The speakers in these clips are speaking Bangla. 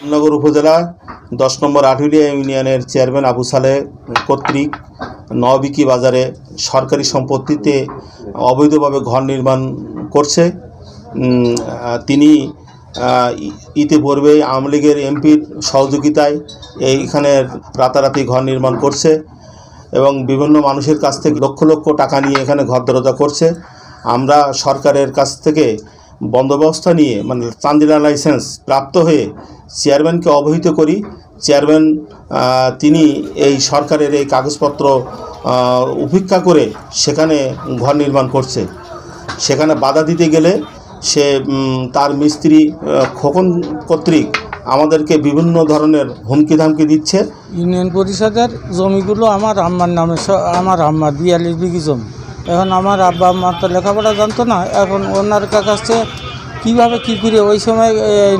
নগর উপজেলা দশ নম্বর আঠুরিয়া ইউনিয়নের চেয়ারম্যান আবু সালে কর্তৃক নবিকি বাজারে সরকারি সম্পত্তিতে অবৈধভাবে ঘর নির্মাণ করছে। তিনি ইতিপূর্বে আওয়ামী লীগের এমপির সহযোগিতায় এইখানের রাতারাতি ঘর নির্মাণ করছে এবং বিভিন্ন মানুষের কাছ থেকে লক্ষ লক্ষ টাকা নিয়ে এখানে ঘর দরজা করছে। আমরা সরকারের কাছ থেকে বন্দোবস্ত নিয়ে মানে চান্দিনা লাইসেন্স প্রাপ্ত হয়ে চেয়ারম্যানকে অবহিত করি। চেয়ারম্যান তিনি এই সরকারের এই কাগজপত্র উপেক্ষা করে সেখানে ঘর নির্মাণ করছে। সেখানে বাধা দিতে গেলে সে তার মিস্ত্রি খোকন কর্তৃক আমাদেরকে বিভিন্ন ধরনের হুমকি ধামকি দিচ্ছে। ইউনিয়ন পরিষদের জমিগুলো আমার আম্মার নামে আমার আম্মার বিয়াল্লিশ বিঘি জমি। এখন আমার আব্বা আম্মা তো লেখাপড়া জানতো না এখন ওনার কাছে কীভাবে কী করে ওই সময়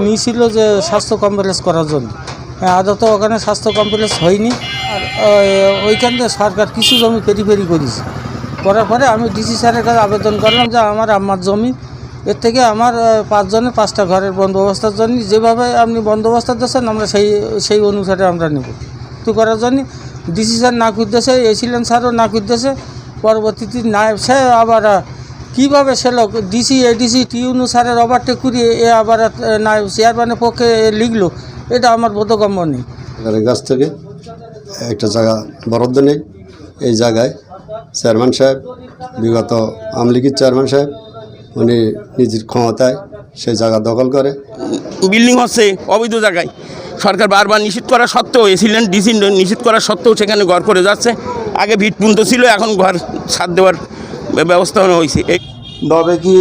নিয়েছিল যে স্বাস্থ্য কমপ্লেক্স করার জন্য। হ্যাঁ, আদত ওখানে স্বাস্থ্য কমপ্লেক্স হয়নি আর ওইখান থেকে সরকার কিছু জমি পেরি পেরি করেছে। করার পরে আমি ডিসি স্যারের কাছে আবেদন করলাম যে আমার আম্মার জমি এর থেকে আমার পাঁচজনের পাঁচটা ঘরের বন্দোবস্তের জন্য যেভাবে আপনি বন্দোবস্ত দিচ্ছেন আমরা সেই সেই অনুসারে আমরা নেব। তো করার জন্য ডিসি স্যার না করতেছে এসিলেন স্যারও না করতেছে পরবর্তীতে নায়ব সে আবার কীভাবে সে লোক ডিসি এডিসি টিউনু স্যারের ওভারটেক করিয়ে এ আবার নায়ব চেয়ারম্যানের পক্ষে এ লিখলো এটা আমার বোধগম্য নেই। কাছ থেকে একটা জায়গা বরাদ্দ নেই এই জায়গায় চেয়ারম্যান সাহেব বিগত আমলিগির চেয়ারম্যান সাহেব উনি নিজের ক্ষমতায় সেই জায়গা দখল করে। বিল্ডিং হচ্ছে অবৈধ জায়গায়। সরকার বারবার নিষেধ করা সত্ত্বেও এসিলেন ডিসি নিষেধ করা সত্ত্বেও সেখানে ঘর করে যাচ্ছে। আগে ভিট পুন্ত ছিল, এখন ঘর ছাদ দেওয়ার ব্যবস্থা হয়েছে। নবেকি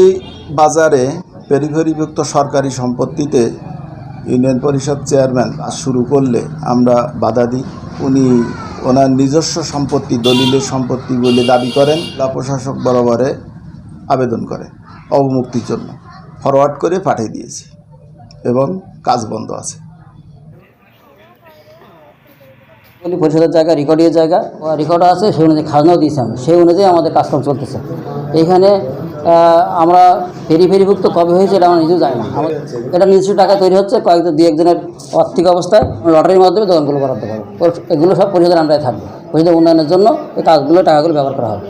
বাজারে পেরিফেরিভুক্ত সরকারি সম্পত্তিতে ইউনিয়ন পরিষদ চেয়ারম্যান কাজ শুরু করলে আমরা বাধা দিই। উনি ওনার নিজস্ব সম্পত্তি, দলিলের সম্পত্তি বলে দাবি করেন জেলা প্রশাসক বরাবরে আবেদন করেন অবমুক্তির জন্য। ফরওয়ার্ড করে পাঠিয়ে দিয়েছি এবং কাজ বন্ধ আছে। পরিষদের জায়গা, রেকর্ডের জায়গা। রেকর্ড আছে, সেই অনুযায়ী খাজনাও দিয়েছি আমি সেই অনুযায়ী আমাদের কাজকর্ম চলতেছে। এইখানে আমরা ফেরি ফেরিভুক্ত কবে হয়েছে এটা আমরা নিজেও জানি না। এটা নিজস্ব টাকা তৈরি হচ্ছে কয়েকজন দু একজনের আর্থিক অবস্থায় লটারির মাধ্যমে দোকানগুলো বরাদ্দ পারব এগুলো সব পরিষদের আন্ডারে থাকবে। পরিষদের উন্নয়নের জন্য এই কাজগুলো, টাকাগুলো ব্যবহার করা হবে।